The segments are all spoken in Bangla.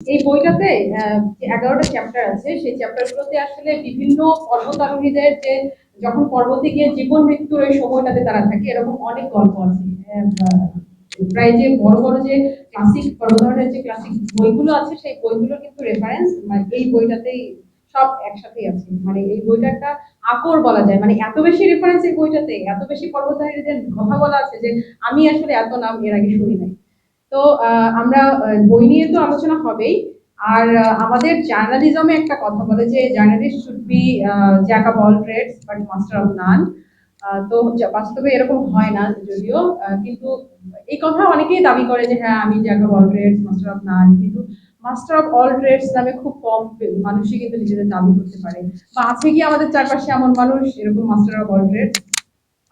এই বইটাতে যে এগারোটা চ্যাপ্টার আছে, সেই চ্যাপ্টারগুলোতে আসলে বিভিন্ন পর্বতারোহীদের যে যখন পর্বতে গিয়ে জীবন মৃত্যুর ওই সময়টাতে তারা থাকে, এরকম অনেক গল্প আছে। প্রায় যে বড় বড় যে ক্লাসিক পর্বতারোহণের যে ক্লাসিক বইগুলো আছে, সেই বইগুলো কিন্তু রেফারেন্স মানে এই বইটাতেই সব একসাথেই আছে। মানে এই বইটা একটা আকর বলা যায়। মানে এত বেশি রেফারেন্স এই বইটাতে, এত বেশি পর্বতারোহীদের কথা বলা আছে যে আমি আসলে এত নাম এর আগে শুনি নাই। তো আমরা বই নিয়ে তো আলোচনা হবেই। আর আমাদের জার্নালিজমে একটা কথা বলে যে journalist should be jack of all trades but master of none তো বাস্তবে এরকম হয় না যদিও। কিন্তু এই কথা অনেকেই দাবি করে যে হ্যাঁ আমি jack of all trades master of none কিন্তু মাস্টার অফ অল ট্রেডস নামে খুব কম মানুষই কিন্তু নিজেদের দাবি করতে পারে। বা আছে কি আমাদের চারপাশে এমন মানুষ এরকম মাস্টার অফ অল ট্রেডস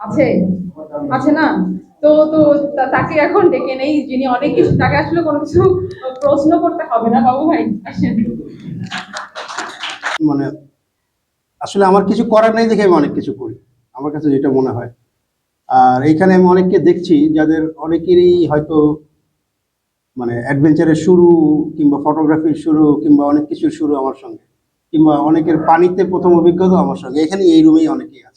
আছে? আছে না? তো তো তাকে এখন ডেকে নেই, যিনি অনেক কিছু, তাকে আসলে কোনো কিছু প্রশ্ন করতে হবে না, বাবু ভাই মানে আসলে আমার কিছু করার নেই দেখে আমি অনেক কিছু করি, আমার কাছে যেটা মনে হয়। আর এইখানে আমি অনেককে দেখছি, যাদের অনেকেরই হয়তো মানে অ্যাডভেঞ্চারের শুরু, কিংবা ফটোগ্রাফির শুরু, কিংবা অনেক কিছুর শুরু আমার সঙ্গে, কিংবা অনেকের পানিতে প্রথম অভিজ্ঞতা আমার সঙ্গে। এখানে এই রুমেই অনেকেই আছে।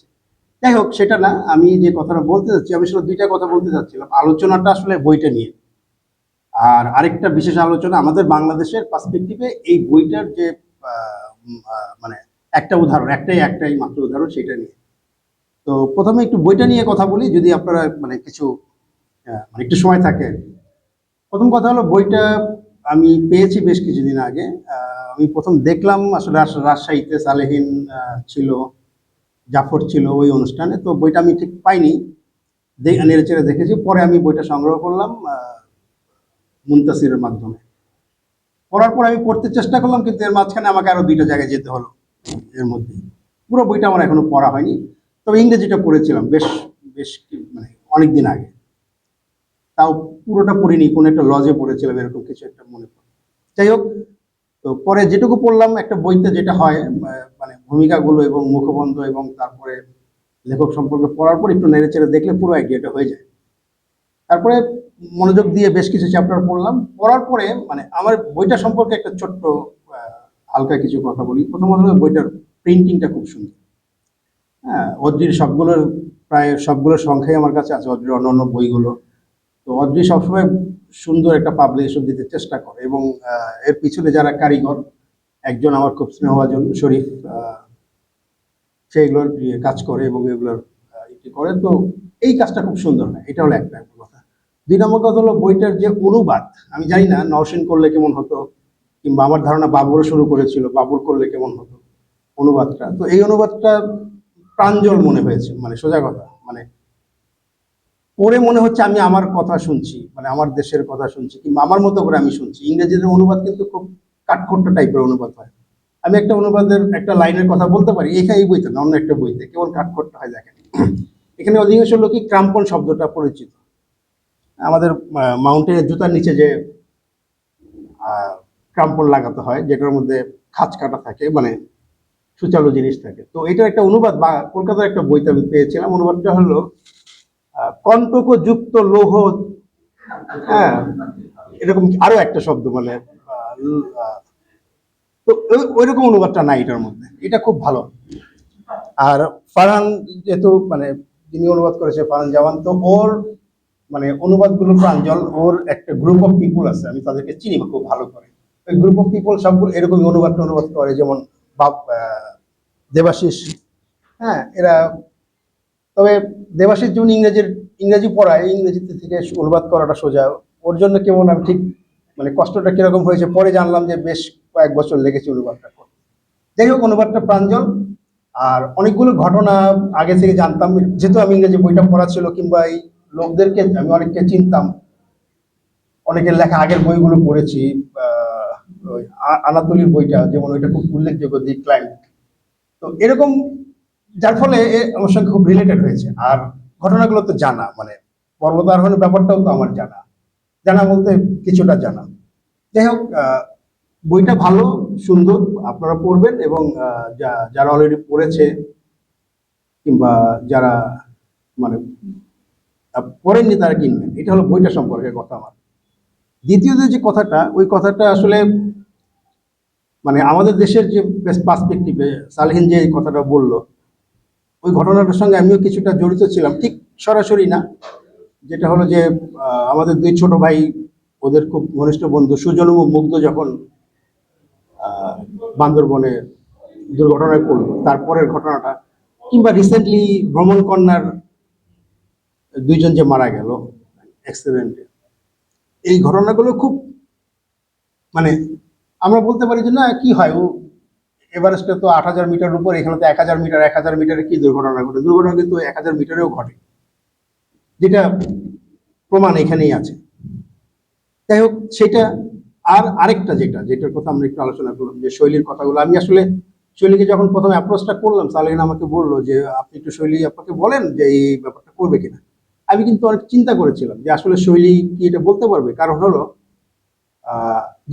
যাই হোক, সেটা না, আমি যে কথাটা বলতে চাচ্ছি আমি আসলে দুইটা কথা বলতে চাচ্ছিলাম আলোচনাটা আসলে বইটা নিয়ে। আর আরেকটা বিশেষ আলোচনা আমাদের বাংলাদেশের পার্সপেক্টিভে এই বইটার যে মানে একটা উদাহরণ, একটাই একটাই মাত্র উদাহরণ সেটা নিয়ে। তো প্রথমে একটু বইটা নিয়ে কথা বলি, যদি আপনারা মানে কিছু মানে একটু সময় থাকে। প্রথম কথা হলো, বইটা আমি পেয়েছি বেশ কিছুদিন আগে। আমি প্রথম দেখলাম, আসলে রাজশাহীতে সালেহীন ছিল। জাফর ছিল ওই অনুষ্ঠানে, তো বইটা আমি ঠিক পাইনি। দে- নেড়ে চেড়ে দেখেছি, পরে আমি বইটা সংগ্রহ করলাম মুন্তাসিরের মাধ্যমে। পড়ার পর আমি পড়তে চেষ্টা করলাম, কিন্তু এর মাঝখানে আমাকে আরও দুইটা জায়গায় যেতে হলো এর মধ্যে। পুরো বইটা আমার এখনও পড়া হয়নি, তবে ইংরেজিটা পড়েছিলাম বেশ বেশ মানে অনেক দিন আগে। তাও পুরোটা পড়িনি, কোনো একটা লজে পড়েছিলাম, এরকম কিছু একটা মনে পড়ে। যাই হোক, তো পরে যেটুকু পড়লাম, একটা বইতে যেটা হয় মানে ভূমিকাগুলো এবং মুখবন্ধ এবং তারপরে লেখক সম্পর্কে পড়ার পর একটু নেড়ে চেড়ে দেখলে পুরো আইডিয়াটা হয়ে যায়। তারপরে মনোযোগ দিয়ে বেশ কিছু চ্যাপ্টার পড়লাম। পড়ার পরে মানে আমার বইটা সম্পর্কে একটা ছোট্ট হালকা কিছু কথা বলি। প্রথমত বইটার প্রিন্টিংটা খুব সুন্দর। হ্যাঁ অদ্রির সবগুলোর প্রায় সবগুলোর সংখ্যাই আমার কাছে আছে, অদ্রির অন্য অন্য বইগুলো। তো অদ্রি সবসময় সুন্দর একটা পাবলিকেশন দিতে চেষ্টা করে এবং এর পিছনে যারা কারিগর একজন আমার খুব স্নেহভাজন শরীফ সে ইয়ে কাজ করে এবং এগুলোর ইয়ে করে। তো এই কাজটা খুব সুন্দর হয়। এটা হলো একটা কথা। দুই নম্বর কথা হলো বইটার যে অনুবাদ, আমি জানি না নওশিন করলে কেমন হতো, কিংবা আমার ধারণা বাবুরও শুরু করেছিল বাবুর করলে কেমন হতো অনুবাদটা। তো এই অনুবাদটা প্রাঞ্জল মনে হয়েছে মানে সোজা কথা মানে পড়ে মনে হচ্ছে আমি আমার কথা শুনছি মানে আমার দেশের কথা শুনছি, কিংবা আমার মতো করে আমি শুনছি। ইংরেজিদের অনুবাদ কিন্তু খুব কাঠখোট্টা টাইপের অনুবাদ হয়। আমি একটা অনুবাদের একটা লাইনের কথা বলতে পারি এখানে এই বইতে না অন্য একটা বইতে কেমন কাঠখোট্টা হয় দেখেন। এখানে অধিকাংশ লোকই ক্রাম্পন শব্দটা পরিচিত। আমাদের মাউন্টেনের জুতার নিচে যে ক্রাম্পন লাগাতে হয় যেটার মধ্যে খাঁচ কাটা থাকে মানে সুচালু জিনিস থাকে। তো এটার একটা অনুবাদ বা কলকাতার একটা বইতে আমি পেয়েছিলাম অনুবাদটা হলো আহ, কণ্টক যুক্ত লৌহ হ্যাঁ এরকম আরও একটা শব্দ মানে তো ওই- ওইরকম অনুবাদটা নাই এটার মধ্যে। এটা খুব ভালো। আর ফারহান যেহেতু মানে যিনি অনুবাদ করেছে ফারহান জামান তো ওর মানে অনুবাদগুলো প্রাঞ্জল, ওর একটা গ্রুপ অফ পিপুল আছে, আমি তাদেরকে চিনি খুব ভালো করে। ওই গ্রুপ অফ পিপুল সবগুলো এরকমই অনুবাদ অনুবাদ করে, যেমন বাপ দেবাশিস হ্যাঁ এরা, তবে দেবাশিস যেমন ইংরেজির, ইংরেজি পড়ায়, ইংরেজিতে থেকে অনুবাদ করাটা সোজা, ওর জন্য কেমন আমি ঠিক মানে কষ্টটা কীরকম হয়েছে পরে জানলাম যে বেশ কয়েক বছর লেগেছে অনুবাদটা করতে। যাই হোক, অনুবাদটা প্রাঞ্জল। আর অনেকগুলো ঘটনা আগে থেকে জানতাম। যেহেতু আমি ইংরেজি বইটা পড়া ছিল, কিংবা এই লোকদেরকে আমি অনেককে চিনতাম। অনেকের লেখা আগের বইগুলো পড়েছি আনাতলির বইটা, যেমন ওইটা খুব উল্লেখযোগ্য, দি ক্লাইন্ট তো এরকম, যার ফলে এ আমার সঙ্গে খুব রিলেটেড হয়েছে। আর ঘটনাগুলো তো জানা মানে পর্বতারোহণের ব্যাপারটাও তো আমার জানা। জানা বলতে কিছুটা জানা। যাই হোক বইটা ভালো, সুন্দর, আপনারা পড়বেন এবং যারা অলরেডি পড়েছে কিংবা যারা মানে পড়েননি তারা কিনবেন। এটা হলো বইটা সম্পর্কে কথা আমার। দ্বিতীয়ত যে কথাটা, ওই কথাটা আসলে মানে আমাদের দেশের যে পার্সপেক্টিভে সালহিন যে কথাটা বলল, ওই ঘটনাটার সঙ্গে আমিও কিছুটা জড়িত ছিলাম। ঠিক সরাসরি না যেটা হলো যে আমাদের দুই ছোট ভাই, ওদের খুব ঘনিষ্ঠ বন্ধু সুজন ও মুগ্ধ যখন বান্দরবনে দুর্ঘটনায় পড়ল, তারপরের ঘটনাটা, কিংবা রিসেন্টলি ভ্রমণ কন্যার দুইজন যে মারা গেল অ্যাক্সিডেন্টে এই ঘটনাগুলো খুব মানে আমরা বলতে পারি যে না, কি হয়, ও এভারেস্টে তো আট হাজার মিটার উপর, এখানে তো এক হাজার মিটার, এক হাজার মিটারে কি দুর্ঘটনা ঘটে? দুর্ঘটনা কিন্তু এক হাজার মিটারেও ঘটে। যেটা প্রমাণ এখানেই আছে। যাই হোক, সেটা আর আরেকটা যেটা, যেটার কথা আমরা একটু আলোচনা করলাম, যে শৈলীর কথাগুলো। আমি আসলে শৈলীকে যখন প্রথমে অ্যাপ্রোচটা করলাম, সালেহিন আমাকে বলল যে, আপনি একটু শৈলী আপনাকে বলেন যে এই ব্যাপারটা করবে কিনা? আমি কিন্তু অনেক চিন্তা করেছিলাম যে আসলে শৈলী কি এটা বলতে পারবে? কারণ হলো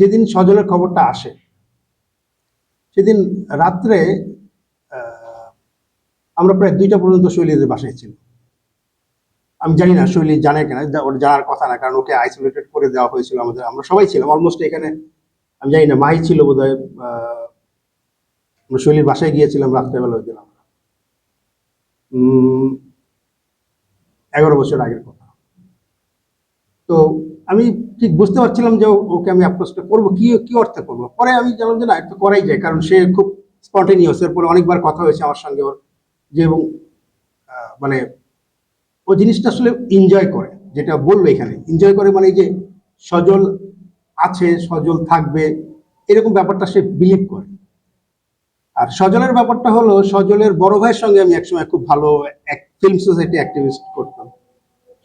যেদিন সজলের খবরটা আসে, সেদিন রাত্রে আমরা প্রায় দুইটা পর্যন্ত শৈলীদের বাসায় ছিল আমি জানি না শৈলী জানে কিনা ওর জানার কথা না, কারণ ওকে আইসোলেটেড করে দেওয়া হয়েছিল আমাদের। আমরা সবাই ছিলাম অলমোস্ট এখানে, আমি জানি না, মাহি ছিল বোধ হয় শৈলীর বাসায় গিয়েছিলাম রাত্রেবেলা ওই দিন আমরা। এগারো বছর আগের কথা। তো আমি ঠিক বুঝতে পারছিলাম যে ওকে আমি অ্যাপ্রোচটা করব, কি কি অর্থে করব। পরে আমি জানলাম যে না তো করাই যায়, কারণ সে খুব স্পন্টেনিয়াস এরপরে অনেকবার কথা হয়েছে আমার সঙ্গে ওর, যে এবং মানে ও জিনিসটা আসলে এনজয় করে, যেটা বলল এখানে। এনজয় করে মানে যে সজল আছে, সজল থাকবে, এরকম ব্যাপারটা সে বিলিভ করে। আর সজলের ব্যাপারটা হলো, সজলের বড় ভাইয়ের সঙ্গে আমি একসময় খুব ভালো এক ফিল্ম সোসাইটি অ্যাক্টিভিস্ট করতাম।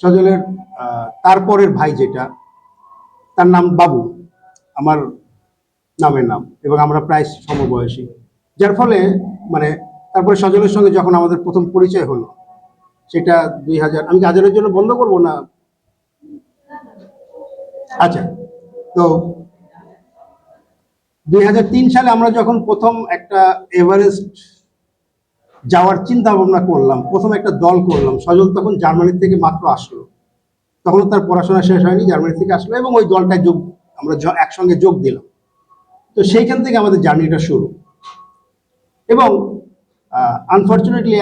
সজলের তারপরের ভাই যেটা, তার নাম বাবু, আমার নামের নাম, এবং আমরা প্রায় সমবয়সী। যার ফলে মানে তারপরে সজলের সঙ্গে যখন আমাদের প্রথম পরিচয় হলো সেটা দুই হাজার আমি হাজারের জন্য বন্ধ করব না? আচ্ছা তো দুই হাজার তিন সালে আমরা যখন প্রথম একটা এভারেস্ট যাওয়ার চিন্তা ভাবনা করলাম, প্রথম একটা দল করলাম, সজল তখন জার্মানি থেকে মাত্র আসলো। তখন তার পড়াশোনা শেষ হয়নি, জার্মানি থেকে আসলো এবং ওই দলটায় যোগ আমরা একসঙ্গে যোগ দিলাম। তো সেইখান থেকে আমাদের জার্নিটা শুরু। এবং আনফর্চুনেটলি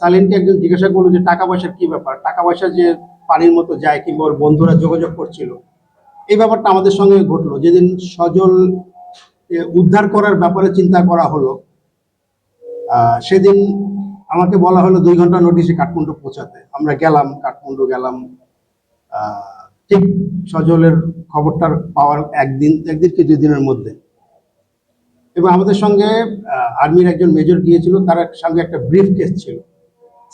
সালিনকে একজন জিজ্ঞাসা করল যে টাকা পয়সার কি ব্যাপার? টাকা পয়সা যে পানির মতো যায় কিংবা ওর বন্ধুরা যোগাযোগ করছিল, এই ব্যাপারটা আমাদের সঙ্গে ঘটলো। যেদিন সজল উদ্ধার করার ব্যাপারে চিন্তা করা হলো সেদিন আমাকে বলা হলো দুই ঘণ্টা নোটিশে কাঠমান্ডু পৌঁছাতে। আমরা গেলাম, কাঠমান্ডু গেলাম ঠিক সজলের খবরটার পাওয়ার একদিন একদিন কি দুই দিনের মধ্যে। এবং আমাদের সঙ্গে আর্মির একজন মেজর গিয়েছিল, তার সঙ্গে একটা ব্রিফ কেস ছিল।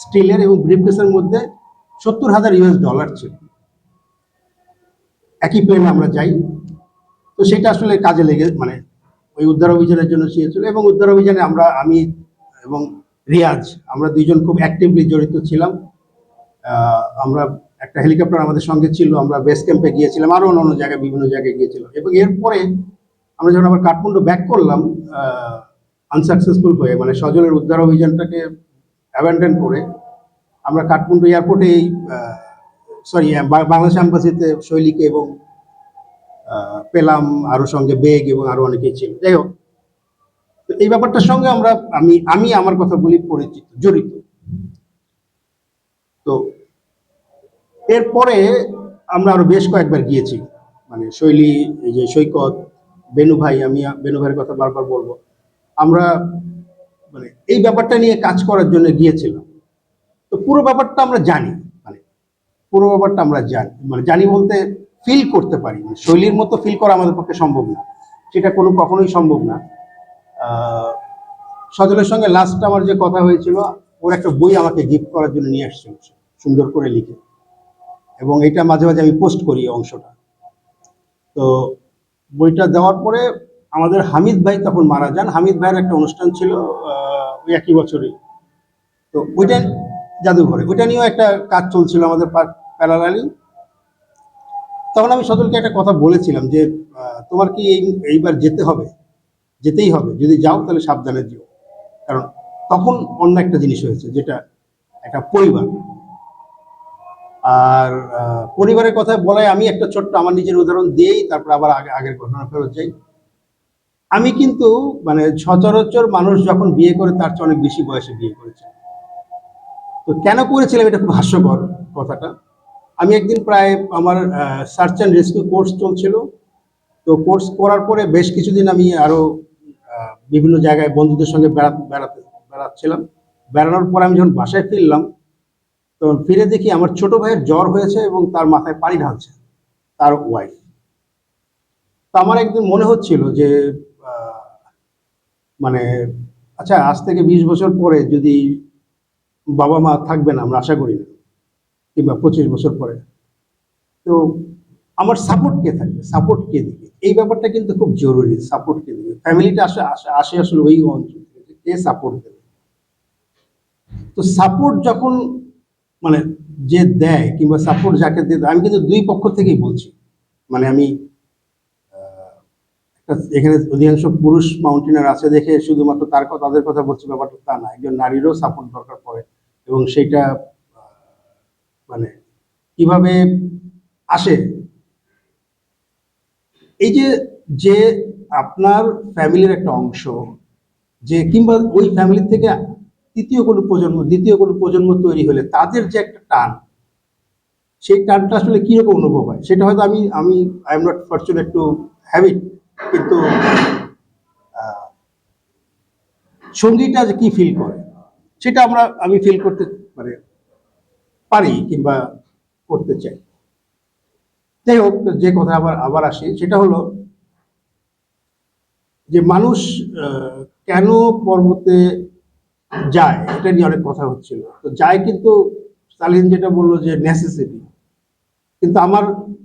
স্টিলের এবং ব্রিফ কেসের মধ্যে সত্তর হাজার ইউএস ডলার ছিল। একই প্লেনে আমরা যাই। তো সেটা আসলে কাজে লেগে মানে ওই উদ্ধার অভিযানের জন্য চেয়েছিল এবং উদ্ধার অভিযানে আমরা, আমি এবং রিয়াজ, আমরা দুইজন খুব অ্যাক্টিভলি জড়িত ছিলাম। আমরা একটা হেলিকপ্টার আমাদের সঙ্গে ছিল, আমরা বেস ক্যাম্পে গিয়েছিলাম আরও অন্য জায়গায়, বিভিন্ন জায়গায় গিয়েছিলাম। এবং এরপরে আমরা যখন আবার কাঠমান্ডু ব্যাক করলাম আনসাকসেসফুল হয়ে মানে সজলের উদ্ধার অভিযানটাকে অ্যাবেন্ডেন করে, আমরা কাঠমান্ডু এয়ারপোর্টে সরি বাংলাদেশ অ্যাম্বাসিতে শৈলীকে এবং পেলাম আরও সঙ্গে বেগ এবং আরও অনেকেই ছিল। যাই হোক, তো এই ব্যাপারটার সঙ্গে আমরা, আমি আমি আমার কথা বলি পরিচিত, জড়িত। তো এরপরে আমরা আরও বেশ কয়েকবার গিয়েছি মানে শৈলী, এই যে সৈকত বেনু ভাই, আমি বেনু ভাইয়ের কথা বারবার বলব। আমরা মানে এই ব্যাপারটা নিয়ে কাজ করার জন্য গিয়েছিলাম। তো পুরো ব্যাপারটা আমরা জানি মানে পুরো ব্যাপারটা আমরা জানি মানে জানি বলতে ফিল করতে পারি। মানে শৈলীর মতো ফিল করা আমাদের পক্ষে সম্ভব না। সেটা কোনো কখনোই সম্ভব না। সজলের সঙ্গে লাস্ট আমার যে কথা হয়েছিল, ওর একটা বই আমাকে গিফট করার জন্য নিয়ে আসছিল, সুন্দর করে লিখে। এবং এটা মাঝে মাঝে আমি পোস্ট করি অংশটা। তো বইটা দেওয়ার পরে আমাদের হামিদ ভাই তখন মারা যান। হামিদ ভাইয়ের একটা অনুষ্ঠান ছিল ওই একই বছরে তো ওইটা জাদুঘরে। ওইটা নিয়েও একটা কাজ চলছিল আমাদের প্যারালালি তখন আমি সজলকে একটা কথা বলেছিলাম যে তোমার কি এই, এইবার যেতে হবে? যেতেই হবে। যদি যাও তাহলে সাবধানে যেও। কারণ তখন অন্য একটা জিনিস হয়েছে, যেটা একটা পরিবার। আর পরিবারের কথা বলায় আমি একটা ছোট্ট আমার নিজের উদাহরণ দিয়েই তারপর আবার আগে, আগের ঘটনা ফেরত যাই। আমি কিন্তু মানে সচরাচর মানুষ যখন বিয়ে করে তার চেয়ে অনেক বেশি বয়সে বিয়ে করেছে। তো কেন করেছিলাম এটা খুব হাস্যকর কথাটা। আমি একদিন প্রায় আমার সার্চ অ্যান্ড রেস্কিউ কোর্স চলছিল। তো কোর্স করার পরে বেশ কিছুদিন আমি আরও বিভিন্ন জায়গায় বন্ধুদের সঙ্গে বেড়াতে বেড়াতে, বেড়াচ্ছিলাম। বেড়ানোর পর আমি যখন বাসায় ফিরলাম তো ফিরে দেখি আমার ছোট ভাইয়ের জ্বর হয়েছে এবং তার মাথায় পানি ঢালছে, তার ওয়াইফ তো আমার একদিন মনে হচ্ছিল যে মানে আচ্ছা আজ থেকে বিশ বছর পরে যদি বাবা মা থাকবে না, আমরা আশা করি না, কিংবা পঁচিশ বছর পরে। তো আমার সাপোর্ট কে থাকবে? সাপোর্ট কে দিবে? এই ব্যাপারটা কিন্তু খুব জরুরি সাপোর্ট কে দিবে? ফ্যামিলিটা আসে- আসে আসলে ওই অঞ্চল থেকে কে সাপোর্ট দেবে? তো সাপোর্ট যখন মানে যে দেয় কিংবা সাপোর্ট যাকে দিয়ে আমি কিন্তু দুই পক্ষ থেকেই বলছি। মানে আমি এখানে অধিকাংশ পুরুষ মাউন্টেনার আছে দেখে শুধুমাত্র তার কথা তাদের কথা বলছি, ব্যাপারটা তা না। একজন নারীরও সাপোর্ট দরকার পড়ে এবং সেটা মানে কীভাবে আসে? এই যে যে আপনার ফ্যামিলির একটা অংশ, যে কিংবা ওই ফ্যামিলি থেকে তৃতীয় কোনো প্রজন্ম, দ্বিতীয় কোনো প্রজন্ম তৈরি হলে তাদের যে একটা টান, সেই টানটা আসলে কীরকম অনুভব হয়? সেটা হয়তো আমি আমি I am not fortunate to have it কিন্তু সঙ্গীটা যে কি ফিল করে? সেটা আমরা, আমি ফিল করতে মানে পারি কিংবা করতে চাই। যাই হোক, যে কথা আবার আবার আসি, সেটা হলো যে মানুষ কেন পর্বতে যায়, এটা নিয়ে অনেক কথা হচ্ছিল। তো যায় কিন্তু সালিন যেটা বলল যে নেসেসিটি কিন্তু আমার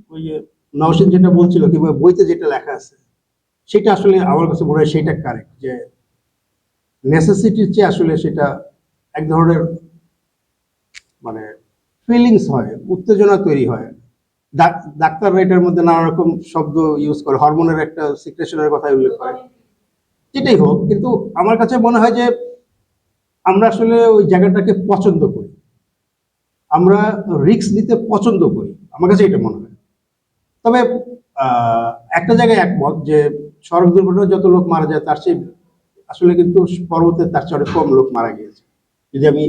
ওই যে নওশিন যেটা বলছিল, কিংবা বইতে যেটা লেখা আছে, সেটা আসলে আমার কাছে মনে হয় সেটা কারেক্ট যে নেসেসিটির চেয়ে আসলে সেটা এক ধরনের মানে ফিলিংস হয়, উত্তেজনা তৈরি হয়। ডাক- ডাক্তাররা এটার মধ্যে নানা রকম শব্দ ইউজ করে হরমোনের একটা সিক্রেশনের কথা উল্লেখ করে। যেটাই হোক, কিন্তু আমার কাছে মনে হয় যে আমরা আসলে ওই জায়গাটাকে পছন্দ করি। আমরা রিস্ক নিতে পছন্দ করি, আমার কাছে এটা মনে হয়। তবে একটা জায়গায় একমত যে সড়ক দুর্ঘটনায় যত লোক মারা যায়, তার চেয়ে আসলে কিন্তু পর্বতে তার চেয়ে অনেক কম লোক মারা গিয়েছে। যদি আমি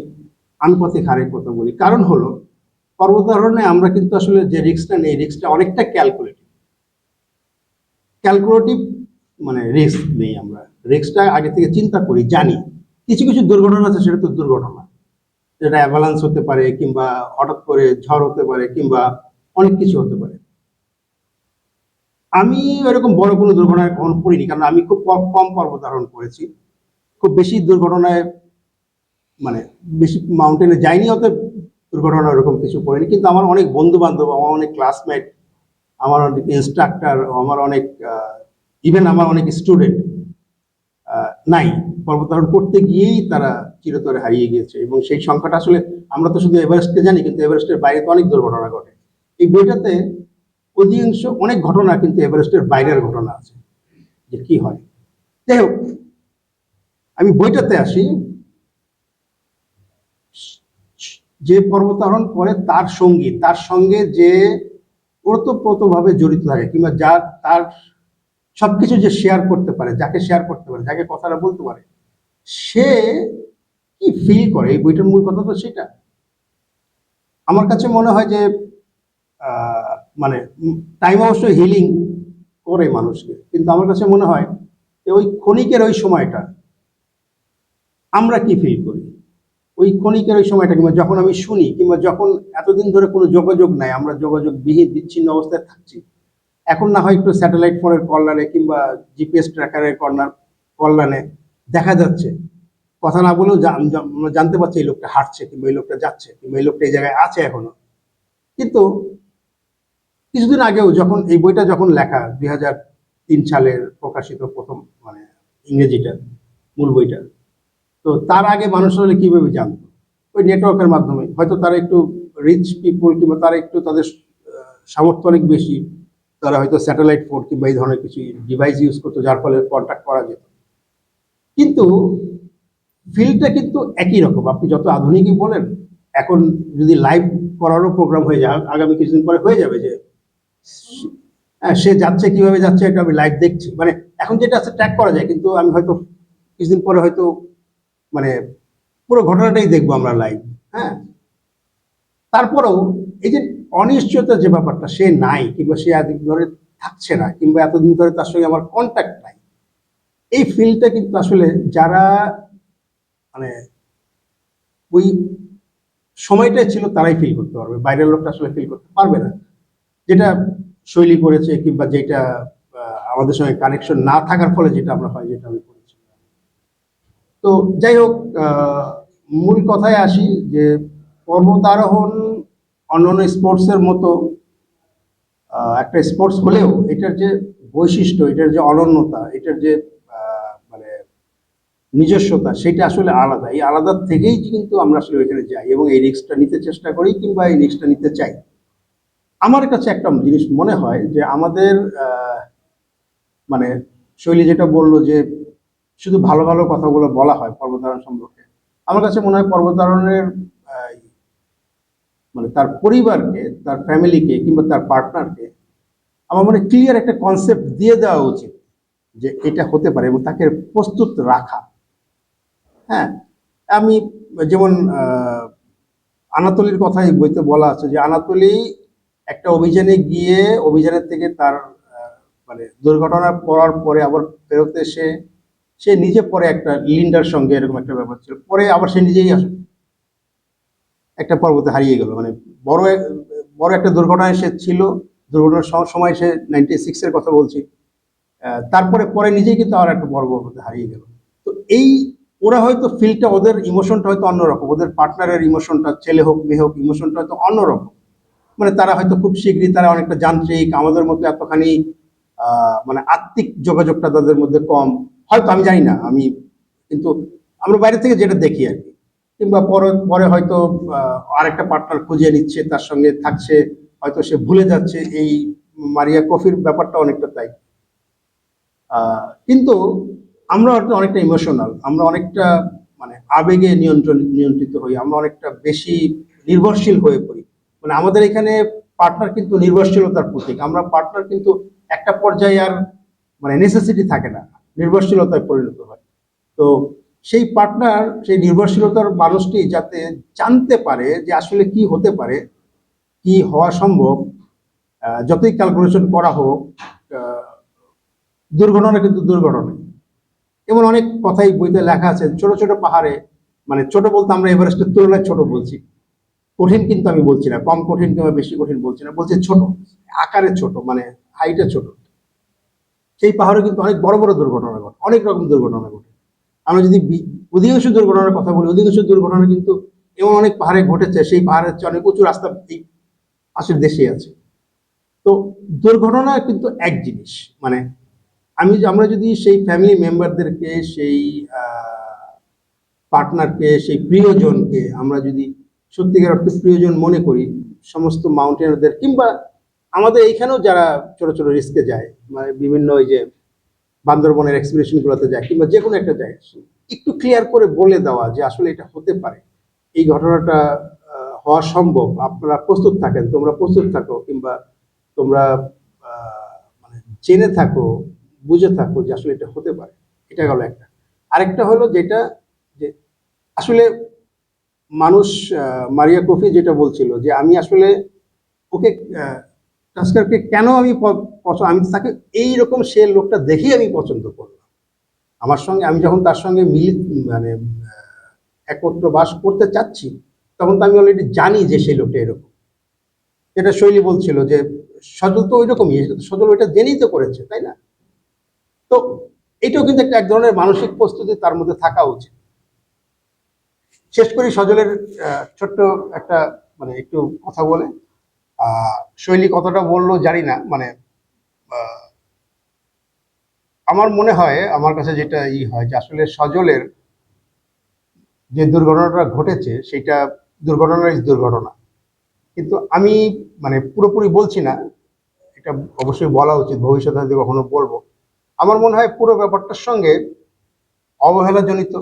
আনুপাতিক হারের কথা বলি, কারণ হলো পর্বতারোহণে আমরা কিন্তু আসলে যে রিস্কটা নেই রিক্সটা অনেকটা ক্যালকুলেটিভ ক্যালকুলেটিভ মানে রিস্ক নেই আমরা। রিস্কটা আগে থেকে চিন্তা করি, জানি। কিছু কিছু দুর্ঘটনা আছে, সেটা তো দুর্ঘটনা। যেটা অ্যাভালান্স হতে পারে কিংবা হঠাৎ করে ঝড় হতে পারে কিংবা অনেক কিছু হতে পারে। আমি এরকম বড় কোনো দুর্ঘটনায় কখনো পড়িনি কারণ আমি খুব কম- কম পর্বতারোহণ করেছি। খুব বেশি দুর্ঘটনায় মানে বেশি মাউন্টেনে যাইনি অত দুর্ঘটনা ওরকম কিছু করিনি। কিন্তু আমার অনেক বন্ধু বান্ধব আমার অনেক ক্লাসমেট আমার অনেক ইনস্ট্রাক্টর আমার অনেক ইভেন আমার অনেক স্টুডেন্ট নাই। পর্বতারোহণ করতে গিয়েই তারা চিরতরে হারিয়ে গিয়েছে। এবং সেই সংখ্যাটা আসলে আমরা তো শুধু এভারেস্টকে জানি, কিন্তু এভারেস্টের বাইরে তো অনেক দুর্ঘটনা ঘটে। এই বইটাতে অধিকাংশ অনেক ঘটনা কিন্তু এভারেস্টের বাইরের ঘটনা আছে, যে কি হয়। যাই হোক, আমি বইটাতে আসি। যে পর্বতারোহণ করে তার সঙ্গী, তার সঙ্গে যে ওতপ্রোতভাবে জড়িত থাকে, কিংবা যার তার সবকিছু যে শেয়ার করতে পারে, যাকে শেয়ার করতে পারে, যাকে কথাটা বলতে পারে সে কি ফিল করে? এই বইটার মূল কথা তো সেটা। আমার কাছে মনে হয় যে মানে টাইম অবশ্য হিলিং করে মানুষকে। কিন্তু আমার কাছে মনে হয় যে, ওই ক্ষণিকের ওই সময়টা আমরা কি ফিল করি? ওই ক্ষণিকের ওই সময়টা, কিংবা যখন আমি শুনি, কিংবা যখন এতদিন ধরে কোনো যোগাযোগ নাই, আমরা যোগাযোগ বিহীন বিচ্ছিন্ন অবস্থায় থাকছি, এখন না হয় একটু স্যাটেলাইট ফোনের কল্যাণে কিংবা জিপিএস ট্র্যাকারের কর্নার কল্যাণে দেখা যাচ্ছে। কথা না বলেও আমরা জানতে পারছি এই লোকটা হাঁটছে কিংবা এই লোকটা যাচ্ছে কিংবা এই লোকটা এই জায়গায় আছে এখনও। কিন্তু কিছুদিন আগেও যখন এই বইটা যখন লেখা, দুই হাজার তিন সালের প্রকাশিত প্রথম মানে ইংরেজিটা, মূল বইটা, তো তার আগে মানুষ হলে কীভাবে জানতো? ওই নেটওয়ার্কের মাধ্যমে। হয়তো তারা একটু রিচ পিপল কিংবা তারা একটু তাদের সামর্থ্য অনেক বেশি। তারা হয়তো স্যাটেলাইট ফোন কিংবা এই ধরনের কিছু ডিভাইস ইউজ করতো, যার ফলে কন্ট্যাক্ট করা যেত। কিন্তু ফিল্ডটা কিন্তু একই রকম। আপনি যত আধুনিকই বলেন, এখন যদি লাইভ করারও প্রোগ্রাম হয়ে যায়, আগামী কিছুদিন পরে হয়ে যাবে যে হ্যাঁ সে যাচ্ছে, কীভাবে যাচ্ছে, এটা আমি লাইভ দেখছি। মানে এখন যেটা আছে ট্র্যাক করা যায়, কিন্তু আমি হয়তো কিছুদিন পরে হয়তো মানে পুরো ঘটনাটাই দেখব আমরা লাইভ হ্যাঁ? তারপরেও এই যে অনিশ্চয়তা যে ব্যাপারটা, সে নাই, কিংবা সে এতদিন ধরে থাকছে না, কিংবা এতদিন ধরে তার সঙ্গে আমার কন্ট্যাক্ট এই ফিলটা কিন্তু আসলে যারা মানে ওই সময়টা ছিল তারাই ফিল করতে পারবে। বাইরের লোকটা আসলে ফিল করতে পারবে না। যেটা শৈলী করেছে কিংবা যেটা আমাদের সঙ্গে কানেকশন না থাকার ফলে যেটা আমরা হয় যেটা আমি করেছি। তো যাই হোক মূল কথায় আসি যে পর্বতারোহণ অন্যান্য স্পোর্টসের মতো একটা স্পোর্টস হলেও এটার যে বৈশিষ্ট্য, এটার যে অনন্যতা, এটার যে নিজস্বতা, সেটা আসলে আলাদা। এই আলাদা থেকেই কিন্তু আমরা আসলে ওইখানে যাই এবং এই রিস্কটা নিতে চেষ্টা করি কিংবা এই রিক্সটা নিতে চাই। আমার কাছে একটা জিনিস মনে হয় যে আমাদের মানে শৈলী যেটা বলল যে শুধু ভালো ভালো কথাগুলো বলা হয় পর্বতারোহণ সম্পর্কে, আমার কাছে মনে হয় পর্বতারণের মানে তার পরিবারকে, তার ফ্যামিলিকে কিংবা তার পার্টনারকে আমার মনে ক্লিয়ার একটা কনসেপ্ট দিয়ে দেওয়া উচিত যে এটা হতে পারে এবং তাকে প্রস্তুত রাখা। হ্যাঁ আমি যেমন আনাতলির কথাই বইতে বলা আছে যে আনাতলি একটা অভিযানে গিয়ে, অভিযানের থেকে তার মানে দুর্ঘটনা পড়ার পরে আবার ফেরত এসে, সে নিজে পরে একটা লিন্ডার সঙ্গে এরকম একটা ব্যাপার ছিল। পরে আবার সে নিজেই আসে একটা পর্বতে হারিয়ে গেল। মানে বড় বড় একটা দুর্ঘটনায় সে ছিল। দুর্ঘটনার সময় সে নাইনটি সিক্সের কথা বলছি। তারপরে, পরে নিজেই কিন্তু আর একটা পর্বতে হারিয়ে গেল। তো এই ওরা হয়তো ফিলটা ওদের ইমোশনটা হয়তো অন্যরকম। ওদের পার্টনারের ইমোশনটা ছেলে হোক, মেয়ে হোক ইমোশনটা হয়তো অন্যরকম। মানে তারা হয়তো খুব শীঘ্রই তারা অনেকটা যান্ত্রিক, আমাদের মধ্যে এতখানি মানে আত্মিক যোগাযোগটা তাদের মধ্যে কম। হয়তো, আমি জানি না, আমি, কিন্তু আমরা বাইরে থেকে যেটা দেখি আর কি। কিংবা পরে পরে হয়তো আরেকটা পার্টনার খুঁজে নিচ্ছে, তার সঙ্গে থাকছে, হয়তো সে ভুলে যাচ্ছে, এই মারিয়া কফির ব্যাপারটা অনেকটা তাই। কিন্তু আমরা অনেকটা ইমোশনাল আমরা অনেকটা মানে আবেগে নিয়ন্ত্রণ, নিয়ন্ত্রিত হই, আমরা অনেকটা বেশি নির্ভরশীল হয়ে পড়ি। মানে আমাদের এখানে পার্টনার কিন্তু নির্ভরশীলতার প্রতীক। আমরা পার্টনার কিন্তু একটা পর্যায়ে আর মানে নেসেসিটি থাকে না, নির্ভরশীলতায় পরিণত হয়। তো, সেই পার্টনার সেই নির্ভরশীলতার মানুষটি যাতে জানতে পারে যে আসলে কি হতে পারে, কি হওয়া সম্ভব যতই ক্যালকুলেশন করা হোক দুর্ঘটনা কিন্তু দুর্ঘটনা এমন অনেক কথাই বইতে লেখা আছে, ছোট ছোট পাহাড়ে মানে ছোট বলতে আমরা এভারেস্টের তুলনায় ছোট বলছি। কঠিন কিন্তু আমি বলছি না, কম কঠিন কিংবা বেশি কঠিন বলছি না, বলছি ছোট, আকারে ছোট মানে হাইটে ছোট। সেই পাহাড়ে কিন্তু অনেক বড় বড় দুর্ঘটনা ঘটে, অনেক রকম দুর্ঘটনা ঘটে। আমরা যদি অধিকাংশ দুর্ঘটনার কথা বলি, অধিকাংশ দুর্ঘটনা কিন্তু এমন অনেক পাহাড়ে ঘটেছে, সেই পাহাড়ের চেয়ে অনেক উঁচু রাস্তা এই পাশের দেশে আছে। তো দুর্ঘটনা কিন্তু এক জিনিস মানে আমি আমরা যদি সেই ফ্যামিলি মেম্বারদেরকে সেই পার্টনারকে সেই প্রিয়জনকে আমরা যদি সত্যিকার অর্থে প্রিয়জন মনে করি, সমস্ত মাউন্টেনারদের কিংবা আমাদের এইখানেও যারা ছোট ছোট রিস্কে যায় মানে বিভিন্ন ওই যে বান্দরবনের এক্সপিডিশনগুলোতে যায় কিংবা যে কোনো একটা জায়গায় একটু ক্লিয়ার করে বলে দেওয়া যে আসলে এটা হতে পারে। এই ঘটনাটা হওয়া সম্ভব। আপনারা প্রস্তুত থাকেন, তোমরা প্রস্তুত থাকো কিংবা তোমরা মানে জেনে থাকো বুঝে থাকো যে আসলে এটা হতে পারে। এটা গেল একটা। আরেকটা হলো যেটা যে আসলে মানুষ মারিয়া কফি যেটা বলছিল যে আমি আসলে ওকে টাস্কারকে কেন আমি আমি তাকে এইরকম সে লোকটা দেখেই আমি পছন্দ করলাম। আমার সঙ্গে, আমি যখন তার সঙ্গে মিলি মানে একত্র বাস করতে চাচ্ছি, তখন তো আমি অলরেডি জানি যে সেই লোকটা এরকম। যেটা শৈলী বলছিল যে সজল তো ওই রকমই সজল ওইটা জেনেই তো করেছে, তাই না? তো এটাও কিন্তু একটা এক ধরনের মানসিক প্রস্তুতি তার মধ্যে থাকা উচিত। শেষ করি সজলের ছোট্ট একটা মানে একটু কথা বলে। শৈলী কতটা বলল জানি না মানে আমার মনে হয়, আমার কাছে যেটা ই হয় যে আসলে সজলের যে দুর্ঘটনাটা ঘটেছে, সেটা দুর্ঘটনার দুর্ঘটনা। কিন্তু আমি মানে পুরোপুরি বলছি না, এটা অবশ্যই বলা উচিত, ভবিষ্যতে কখনো বলব। আমার মনে হয় পুরো ব্যাপারটার সঙ্গে অবহেলাজনিত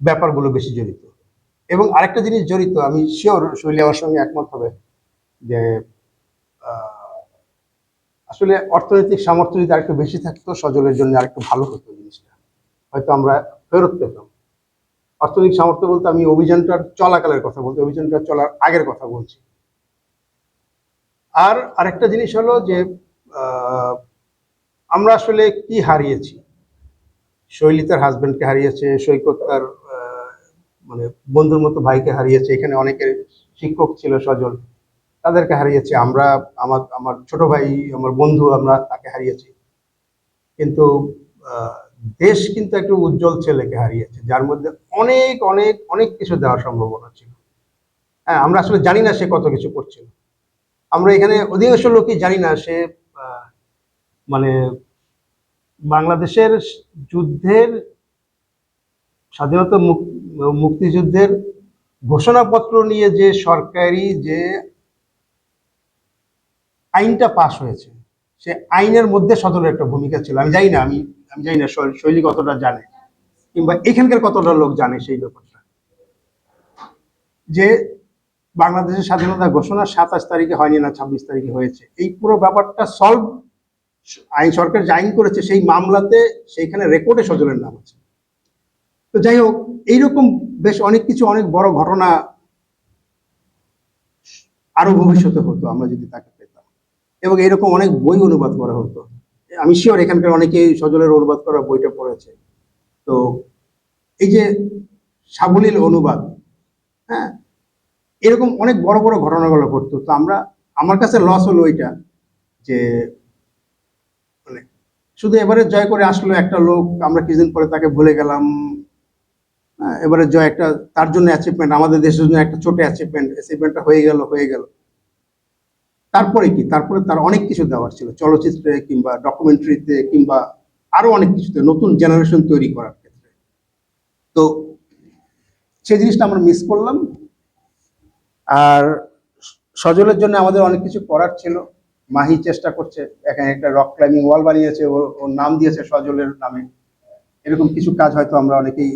ব্যাপারগুলো বেশি জড়িত। এবং আরেকটা জিনিস জড়িত, আমি শিওর শৈলী আমার সঙ্গে একমত হবে যে আসলে অর্থনৈতিক সামর্থ্য যদি আরেকটু বেশি থাকতো, সজলের জন্য আরেকটু ভালো হতো জিনিসটা। হয়তো আমরা ফেরত পেতাম। অর্থনৈতিক সামর্থ্য বলতে আমি অভিযানটার চলাকালের কথা বলছি অভিযানটা চলার আগের কথা বলছি। আর আরেকটা জিনিস হলো যে আমরা আসলে কি হারিয়েছি? শৈলী তার হাজবেন্ডকে হারিয়েছে, সৈকত তার মানে বন্ধুর মতো ভাইকে হারিয়েছে, এখানে অনেকের শিক্ষক ছিল সজল তাদেরকে হারিয়েছি, আমরা, আমার আমার ছোট ভাই, আমার বন্ধু, আমরা তাকে হারিয়েছি। কিন্তু দেশ কিন্তু একটা উজ্জ্বল ছেলেকে হারিয়েছে, যার মধ্যে অনেক অনেক অনেক কিছু দেওয়ার সম্ভাবনা ছিল। হ্যাঁ আমরা আসলে জানি না সে কত কিছু করছিল। আমরা এখানে অধিকাংশ লোকই জানি না সে মানে বাংলাদেশের যুদ্ধের স্বাধীনতা মুক্তিযুদ্ধের ঘোষণাপত্র নিয়ে যে সরকারি যে আইনটা পাশ হয়েছে, সে আইনের মধ্যে সদরের একটা ভূমিকা ছিল। আমি জানি না, আমি আমি জানি না শৈলী কতটা জানে, কিংবা এখানকার কতটা লোক জানে সেই ব্যাপারটা। যে বাংলাদেশের স্বাধীনতা ঘোষণা সাতাশ তারিখে হয়নি না ছাব্বিশ তারিখে হয়েছে। এই পুরো ব্যাপারটা সলভ আইন সরকার যে আইন করেছে সেই মামলাতে সেইখানে রেকর্ডে সজলের নাম আছে। তো যাই হোক, এইরকম বেশ অনেক কিছু অনেক বড় ঘটনা আরও ভবিষ্যতে হতো, আমরা যদি তাকে পেতাম। এবং এরকম অনেক বই অনুবাদ করা হতো। আমি শিওর এখানকার অনেকেই সজলের অনুবাদ করা বইটা পড়েছে। তো এই যে সাবলীল অনুবাদ হ্যাঁ এরকম অনেক বড় বড় ঘটনাগুলো ঘটতো। তো আমরা আমার কাছে লস হলো ওইটা যে মানে শুধু এবারে জয় করে আসলো একটা লোক আমরা কিছুদিন পরে তাকে ভুলে গেলাম। হ্যাঁ, এবারে জয় একটা তার জন্য অ্যাচিভমেন্ট আমাদের দেশের জন্য একটা ছোট অ্যাচিভমেন্ট অ্যাচিভমেন্টটা হয়ে গেল হয়ে গেল। তারপরে কি? তারপরে তার অনেক কিছু দেওয়ার ছিল চলচ্চিত্রে কিংবা ডকুমেন্টারিতে কিংবা আরও অনেক কিছুতে নতুন জেনারেশন তৈরি করার ক্ষেত্রে। তো সেই জিনিসটা আমরা মিস করলাম। আর সজলের জন্য আমাদের অনেক কিছু করার ছিল। মাহি চেষ্টা করছে, এখানে একটা রক ক্লাইম্বিং ওয়াল বানিয়েছে ওর ওর নাম দিয়েছে সজলের নামে। এরকম কিছু কাজ হয়তো আমরা অনেকেই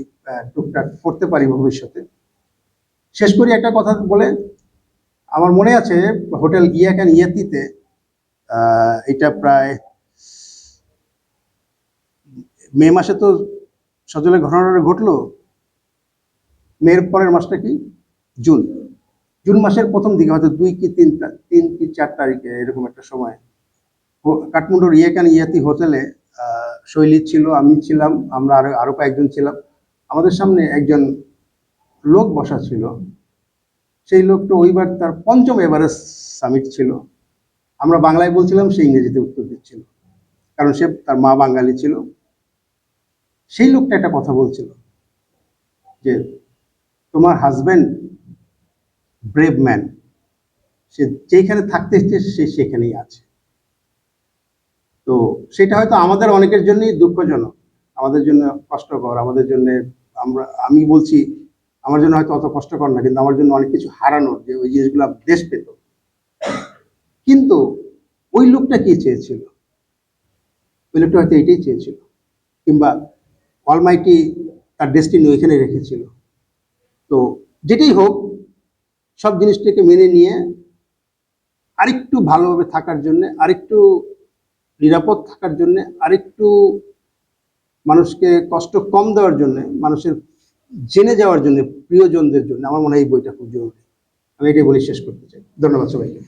টুকটাক করতে পারি ভবিষ্যতে। শেষ করি একটা কথা বলে, আমার মনে আছে হোটেল ইয়াকান ইয়াতিতে এটা প্রায় মে মাসে তো সজলের ঘটনাটা ঘটলো। মের পরের মাসটা কি? জুন। জুন মাসের প্রথম দিকে, হয়তো দুই কি তিন তিন কি চার তারিখে এরকম একটা সময়। কাঠমান্ডুর ইয়েকান ইয়াতি হোটেলে শৈলী ছিল, আমি ছিলাম, আমরা আরও আরও কয়েকজন ছিলাম। আমাদের সামনে একজন লোক বসা ছিল। সেই লোকটা ওইবার তার পঞ্চম এভারেস্ট সামিট ছিল। আমরা বাংলায় বলছিলাম, সে ইংরেজিতে উত্তর দিচ্ছিল। কারণ সে তার মা বাঙালি ছিল। সেই লোকটা একটা কথা বলছিল যে, তোমার হাজবেন্ড ব্রেভ ম্যান সে যেখানে থাকতে সে সেখানেই আছে। তো সেটা হয়তো আমাদের অনেকের জন্যই দুঃখজনক। আমাদের জন্য কষ্টকর, আমাদের জন্য আমরা, আমি বলছি, আমার জন্য হয়তো অত কষ্টকর না, কিন্তু আমার জন্য অনেক কিছু হারানোর যে ওই জিনিসগুলো দেশ পেত। কিন্তু ওই লোকটা কি চেয়েছিল? ওই লোকটা হয়তো এটাই চেয়েছিল, কিংবা অলমাইটি তার ডেস্টিনি ওইখানে রেখেছিল। তো যেটাই হোক সব জিনিসটাকে মেনে নিয়ে আরেকটু ভালোভাবে থাকার জন্যে, আরেকটু নিরাপদ থাকার জন্যে, আরেকটু মানুষকে কষ্ট কম দেওয়ার জন্য, মানুষের জেনে যাওয়ার জন্য, প্রিয়জনদের জন্য, আমার মনে হয় এই বইটা খুব জরুরি। আমি এটাই বলে, শেষ করতে চাই। ধন্যবাদ সবাইকে।